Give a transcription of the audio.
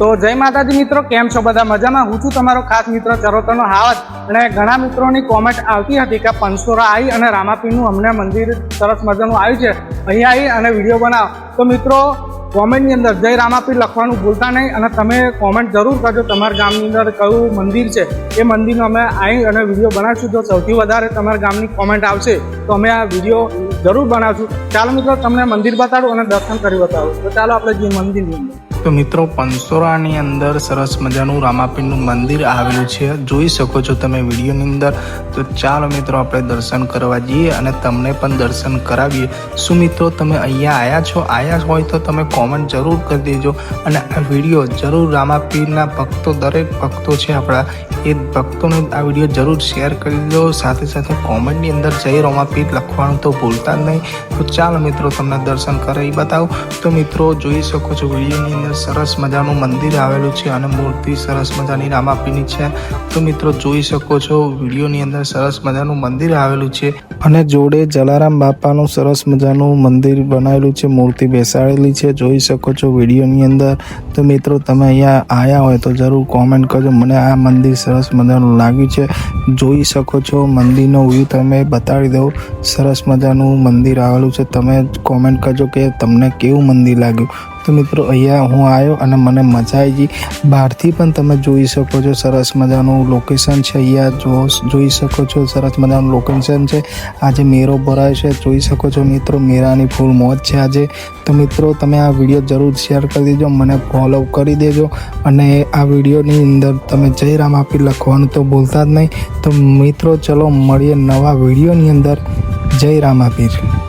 તો જય માતાજી મિત્રો, કેમ છો બધા? મજામાં? હું છું તમારો ખાસ મિત્ર ચરોતરનો હાવત અને ઘણા મિત્રોની કોમેન્ટ આવતી હતી કે પંચોરા આવી અને રામાપીનું અમને મંદિર સરસ મજાનું આવ્યું છે. અહીંયા આવી અને વીડિયો બનાવો. તો મિત્રો, કોમેન્ટની અંદર જય રામાપીર લખવાનું ભૂલતા નહીં અને તમે કોમેન્ટ જરૂર કરજો. તમારા ગામની અંદર કયું મંદિર છે? એ મંદિરનો અમે આવી અને વીડિયો બનાવીશું. જો સૌથી વધારે તમારા ગામની કોમેન્ટ આવશે, તો અમે આ વીડિયો જરૂર બનાવશું. ચાલો મિત્રો, તમને મંદિર બતાડું અને દર્શન કરી બતાવું. તો ચાલો આપણે જે મંદિરની અંદર. તો મિત્રો, પંસોરાની અંદર સરસ મજાનું રામાપીરનું મંદિર આવેલું છે. જોઈ શકો છો તમે વિડીયોની અંદર. તો ચાલો મિત્રો, આપણે દર્શન કરવા જઈએ અને તમને પણ દર્શન કરાવીએ. શું મિત્રો, તમે અહીંયા આવ્યા છો? આવ્યા હોય તો તમે કોમેન્ટ જરૂર કરી દેજો અને આ વીડિયો જરૂર રામાપીરના ભક્તો, દરેક ભક્તો છે આપણા, એ ભક્તોને આ વીડિયો જરૂર શેર કરી દો સાથે સાથે કોમેન્ટની અંદર જય રામાપીર લખવાનું તો ભૂલતા જ નહીં. તો ચાલો મિત્રો, તમને દર્શન કરાવી બતાવું. તો મિત્રો, જોઈ શકો છો વિડીયોની અંદર સરસ મજાનું મંદિર આવેલું છે અને મૂર્તિ સરસ મજાની રામાપીની છે. તો મિત્રો જોઈ શકો છો, વિડીયોની અંદર સરસ મજાનું મંદિર આવેલું છે અને જોડે જલારામ બાપાનું સરસ મજાનું મંદિર બનાવેલું છે, મૂર્તિ બેસાડેલી છે. જોઈ શકો છો વિડીયોની અંદર. તો મિત્રો તમે અહીંયા આવ્યા હોય તો જરૂર કોમેન્ટ કરજો. મને આ મંદિર સરસ મજાનું લાગ્યું છે. જોઈ શકો છો મંદિરનો વ્યૂ તમે બતાવી દઉં. સરસ મજાનું મંદિર આવેલું છે. તમે કોમેન્ટ કરજો કે તમને કેવું મંદિર લાગ્યું. તો મિત્રો, અહીંયા હું આવ્યો અને મને મજા આવી ગઈ. બહારથી પણ તમે જોઈ શકો છો, સરસ મજાનું લોકેશન છે. અહીંયા જો જોઈ શકો છો, સરસ મજાનું લોકેશન છે. આજે મેરો ભરાય છે. જોઈ શકો છો મિત્રો, મેરાની ફૂલ મોજ છે આજે. તો મિત્રો, તમે આ વીડિયો જરૂર શેર કરી દેજો, મને ફોલો કરી દેજો. અને આ વિડીયોની અંદર તમે જય રામ આપી લખવાનું તો ભૂલતા જ નહીં. તો મિત્રો, ચલો મળીએ નવા વિડીયોની અંદર. જય રામ આપીર.